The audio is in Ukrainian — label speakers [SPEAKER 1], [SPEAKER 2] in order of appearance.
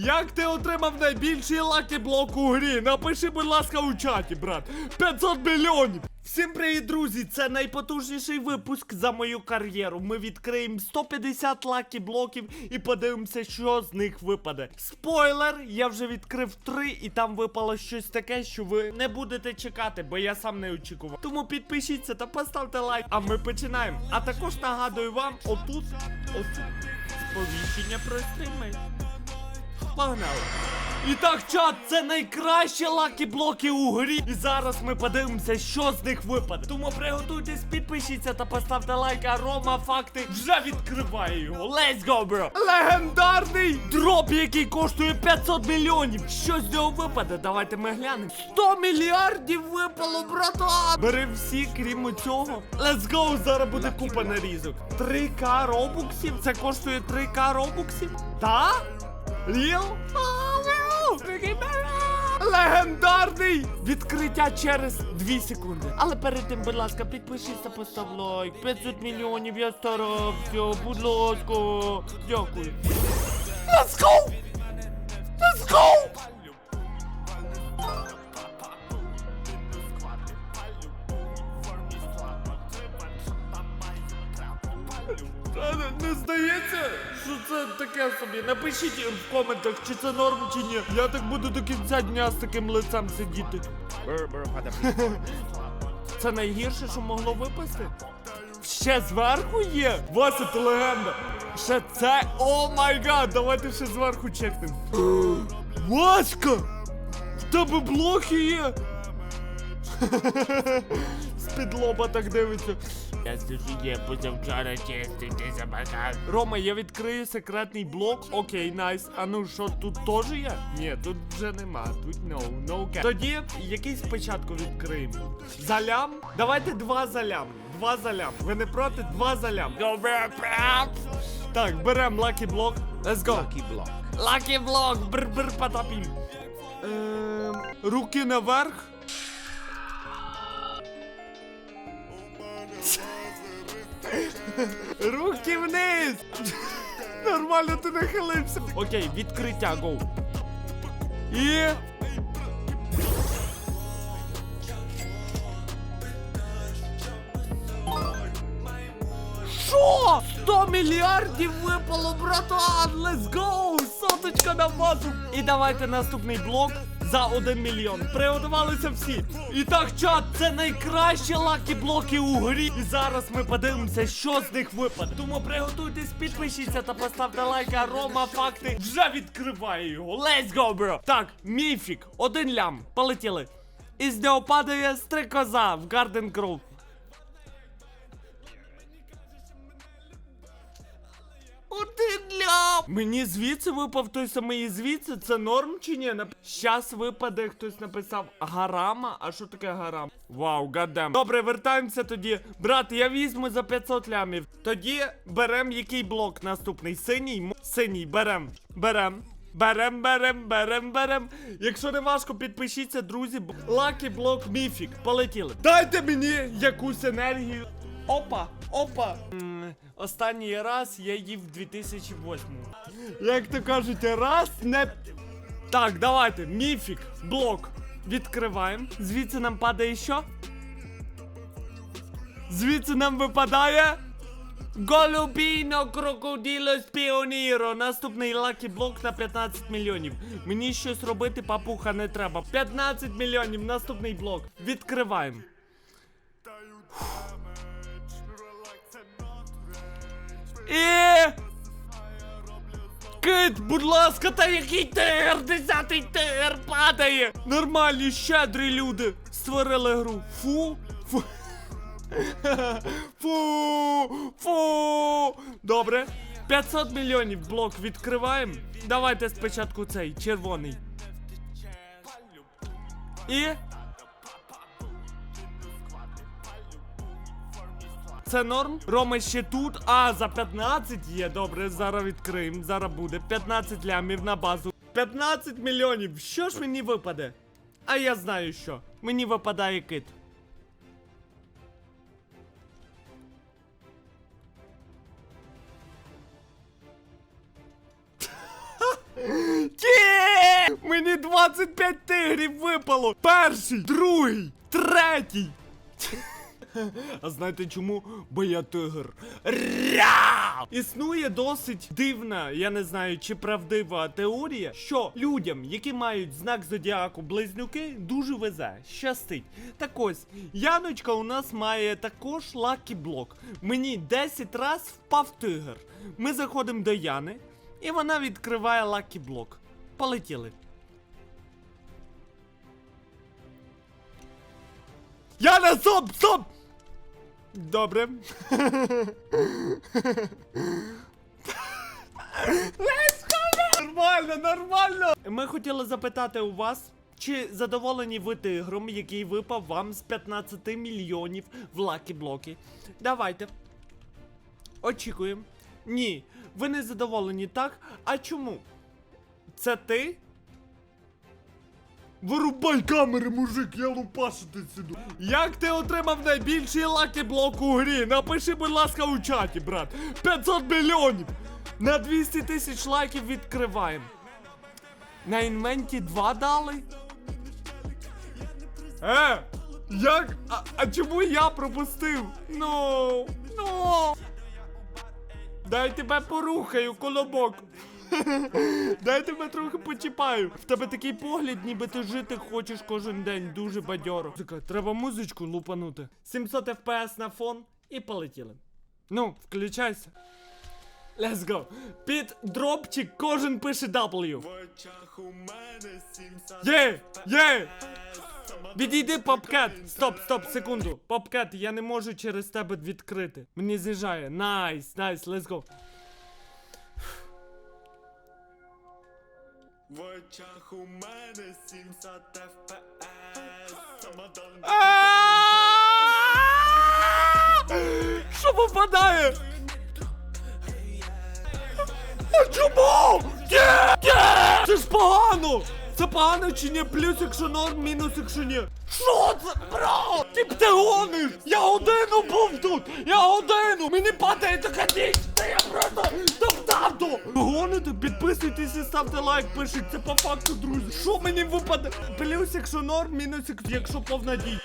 [SPEAKER 1] Як ти отримав найбільший лакі блок у грі? Напиши, будь ласка, у чаті, брат. 500 мільйонів! Всім привіт, друзі! Це найпотужніший випуск за мою кар'єру. Ми відкриємо 150 лакі блоків і подивимося, що з них випаде. Спойлер, я вже відкрив 3 і там випало щось таке, що ви не будете чекати, бо я сам не очікував. Тому підпишіться та поставте лайк. А ми починаємо. А також нагадую вам, отут, отут сповіщення про стріми. Погнали. І так, чат, це найкращі лакі блоки у грі. І зараз ми подивимося, що з них випаде. Тому приготуйтесь, підпишіться та поставте лайк, а Рома факти вже відкриває його. Let's go, bro! Легендарний дроп, який коштує 500 мільйонів. Що з нього випаде? Давайте ми глянемо. 100 мільярдів випало, братан! Бери всі, крім цього. Let's go, зараз буде купа нарізок. 3к робуксів? Це коштує 3к робуксів? Та? Ріл? Легендарний! Відкриття через 2 секунди. Але перед тим, будь ласка, підпишіться, постав лайк. 500 мільйонів я старався, будь ласка. Дякую. Let's go! Здається, що це таке собі. Напишіть в коментах, чи це норм, чи ні. Я так буду до кінця дня з таким лицем сидіти. Це найгірше, що могло випасти. Ще зверху є? Вася, ти легенда. Ще це. О май гад, давайте ще зверху чекнемо. Васька! В тебе блоки є? З-під лоба так дивиться.
[SPEAKER 2] Я я позавчора чистий, ти забагав.
[SPEAKER 1] Рома, я відкрию секретний блок. Окей, найс. А ну що, тут теж є? Ні, тут вже нема. Тут no, no cap. Тоді якийсь спочатку відкриємо. Залям? Давайте два залям. Два залям. Ви не проти? Два залям.
[SPEAKER 2] Добре.
[SPEAKER 1] Так, берем лакі блок. Let's go.
[SPEAKER 2] Лакі блок.
[SPEAKER 1] Лакі блок. Бр-бр потапім. Ем, руки наверх. Руки вниз! Нормально ти нахилився. Окей, відкриття, гоу. І. Що? 100 мільярдів випало, братан! Let's go! Соточка на базу! І давайте наступний блок за 1 мільйон. Приготувалися всі. І так, чат, це найкращі лакі блоки у грі. І зараз ми подивимося, що з них випаде. Тому приготуйтесь, підпишіться та поставте лайк, а Рома факти вже відкриває його. Let's go, bro! Так, міфік, один лям. Полетіли. Із нього падає стрикоза в Гарден Гроув. Один лям! Мені звідси випав той самий звідси. Це норм чи ні? Нап... Щас випаде, хтось написав гарама. А що таке гарам? Вау, гадем. Добре, вертаємося тоді. Брат, я візьму за 500 лямів. Тоді берем який блок наступний? Синій? Синій, берем. Берем. Берем, берем, берем, берем. Якщо не важко, підпишіться, друзі. Лакі блок міфік. Полетіли. Дайте мені якусь енергію. Опа, опа. М, Останній раз я їв 2008. Як то кажуть, раз не. Так, давайте. Міфік, блок. Відкриваємо. Звідси нам падає що? Звідси нам випадає. Голубіно крокодило спіоніро. Наступний лакі блок на 15 мільйонів. Мені щось робити, папуха, не треба. 15 мільйонів. Наступний блок. Відкриваємо. І... Кит, будь ласка, та який тигр? Десятий тигр падає! Нормальні, щедрі люди створили гру. Фу. Фу. Фу. Фу. Добре. 500 мільйонів блок відкриваємо. Давайте спочатку цей червоний. І. Це норм? Рома ще тут. А, за 15 є. Добре, зараз відкриємо. Зараз буде 15 лямів на базу. 15 мільйонів. Що ж мені випаде? А я знаю що. Мені випадає кит. Ті 25 тигрів випало! Перший, другий, третій. А знаєте чому? Бо я тигр. Ря! Існує досить дивна, я не знаю, чи правдива теорія, що людям, які мають знак зодіаку близнюки, дуже везе, щастить. Так ось, Яночка у нас має також лакі блок. Мені 10 раз впав тигр. Ми заходимо до Яни, і вона відкриває лакі блок. Полетіли. Яна, стоп, стоп! Добре. Let's go! Нормально, нормально! Ми хотіли запитати у вас, чи задоволені ви тигром, який випав вам з 15 мільйонів в лакі блоки? Давайте. Очікуємо. Ні, ви не задоволені, так? А чому? Це ти? Вирубай камери, мужик, я лупашити сюди. Як ти отримав найбільший лакі блок у грі? Напиши, будь ласка, у чаті, брат. 500 мільйонів! На 200 тисяч лайків відкриваємо. На інвенті 2 дали? Е, як? А, а чому я пропустив? Ну, ну. Дай тебе порухаю, колобок. Дай тебе трохи почіпаю. В тебе такий погляд, ніби ти жити хочеш кожен день дуже бадьоро. Така, треба музичку лупанути. 700 FPS на фон і полетіли. Ну, включайся. Let's go. Під дропчик кожен пише W. Є! Є! Відійди, попкет! Стоп, стоп, секунду. Попкет, я не можу через тебе відкрити. Мені з'їжджає. Найс, найс, let's go.
[SPEAKER 3] В очах у мене сімсот FPS Самодон
[SPEAKER 1] Що попадає? А чому? Ні! Ні! Це ж погано! Це погано чи ні? Плюс якщо норм, мінус якщо ні. Що це, бро? Тип ти гониш! Я годину був тут! Я годину! Мені падає така діч! Та я просто то! Гоните, підписуйтесь і ставте лайк, пишіть, це по факту, друзі. Що мені випаде? Плюс якщо норм, мінус якщо повна діч.